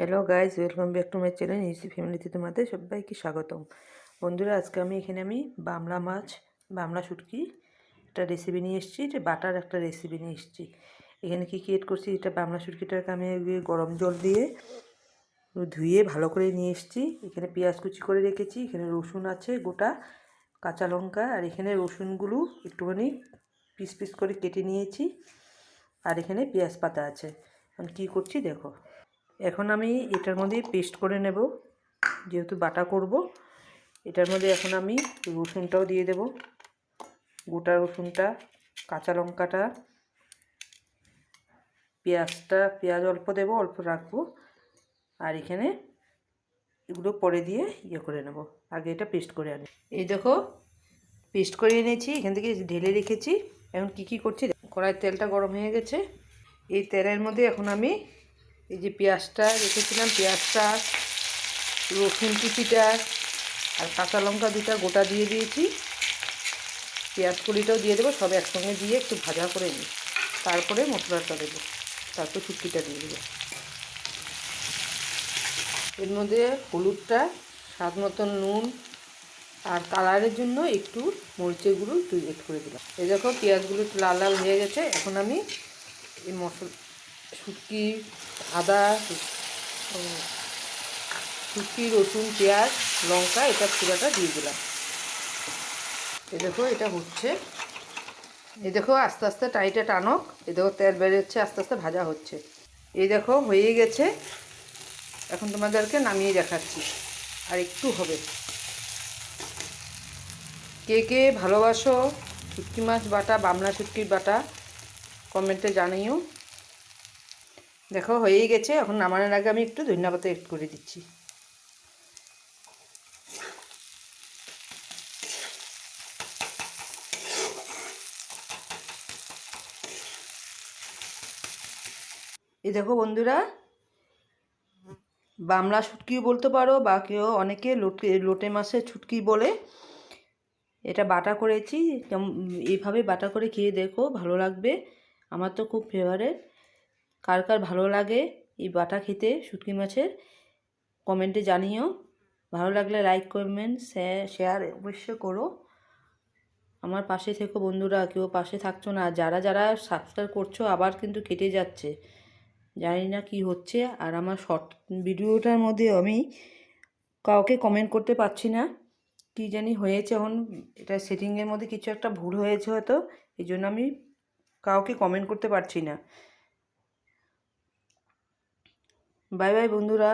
Hello guys welcome back to my channel EC ফ্যামিলিতে তোমাদের সবাইকে স্বাগতম। বন্ধুরা, আজকে আমি এখানে আমি বামলা মাছ, বামলা শুটকি একটা রেসিপি নিয়ে এসেছি, এটা বাটার একটা রেসিপি নিয়ে এসেছি। এখানে কী কী এড করছি, এটা বামলা শুটকিটাকে আমি গরম জল দিয়ে ধুয়ে ভালো করে নিয়ে এসেছি। এখানে পেঁয়াজ কুচি করে রেখেছি, এখানে রসুন আছে গোটা কাঁচা লঙ্কা, আর এখানে রসুনগুলো একটুখানি পিস পিস করে কেটে নিয়েছি, আর এখানে পেঁয়াজ পাতা আছে। এখন কী করছি দেখো। এখন আমি এটার মধ্যে পেস্ট করে নেব, যেহেতু বাটা করব। এটার মধ্যে এখন আমি রসুনটাও দিয়ে দেব। গোটা রসুনটা, কাঁচা লঙ্কাটা, পেঁয়াজটা, পেঁয়াজ অল্প দেব, অল্প রাখব। আর এখানে এগুলো পরে দিয়ে ইয়ে করে নেব, আগে এটা পেস্ট করে আনি। এই দেখো, পেস্ট করে এনেছি, এখান থেকে ঢেলে রেখেছি। এখন কি কি করছি? কড়াই তেলটা গরম হয়ে গেছে। এই তেলের মধ্যে এখন আমি এই যে পেঁয়াজটা, রেখেছিলাম পেঁয়াজটা, রসুন কুচিটা আর কাঁচা লঙ্কা দুটা গোটা দিয়ে দিয়েছি। পেঁয়াজ কুড়িটাও দিয়ে দেবো, সব একসঙ্গে দিয়ে একটু ভাজা করে নিই। তারপরে মশলাটা দেবো, তারপর শুটকিটা দিয়ে দেবো। এর মধ্যে হলুদটা, স্বাদ মতন নুন আর কালারের জন্য একটু মরিচের গুঁড়ো একটু এড করে দিলাম। এই দেখো পেঁয়াজগুলো একটু লাল লাল হয়ে গেছে, এখন আমি এই মশলা শুটকি, আদা, শুটকি, রসুন, পেঁয়াজ, লঙ্কা, এটা পুরাটা দিয়ে দিলাম। এ দেখো, এটা হচ্ছে। এ দেখো, আস্তে আস্তে টাইটে টানক। এ দেখো, তেল বেরোচ্ছে আস্তে আস্তে ভাজা হচ্ছে। এই দেখো, হয়ে গেছে। এখন তোমাদেরকে নামিয়ে দেখাচ্ছি। আর একটু হবে। কে কে ভালোবাসো শুটকি মাছ বাটা, বামলা শুটকির বাটা, কমেন্টে জানিও। দেখো, হয়েই গেছে। এখন নামানোর আগে আমি একটু ধনিয়া পাতা এড করে দিচ্ছি। এই দেখো বন্ধুরা, বামলা শুটকিও বলতে পারো বা কেউ অনেকে লোটে লোটে মাছের ছুটকি বলে। এটা বাটা করেছি এইভাবে বাটা করে খেয়ে দেখো, ভালো লাগবে। আমার তো খুব ফেভারেট কার কার ভালো লাগে এই বাটা খেতে শুটকি মাছের কমেন্টে জানিও। ভালো লাগলে লাইক কমেন্ট শেয়ার অবশ্যই করো। আমার পাশে থেকো বন্ধুরা, কেউ পাশে থাকছো না। যারা যারা সাবস্ক্রাইব করছ আবার কিন্তু কেটে যাচ্ছে। জানি না কি হচ্ছে। আর আমার শর্ট ভিডিওটার মধ্যে আমি কাউকে কমেন্ট করতে পারছি না। কী জানি হয়েছে এখন। এটা সেটিংয়ের মধ্যে কিছু একটা ভুল হয়েছে হয়তো। এই জন্য আমি কাউকে কমেন্ট করতে পারছি না। বাই বাই বন্ধুরা।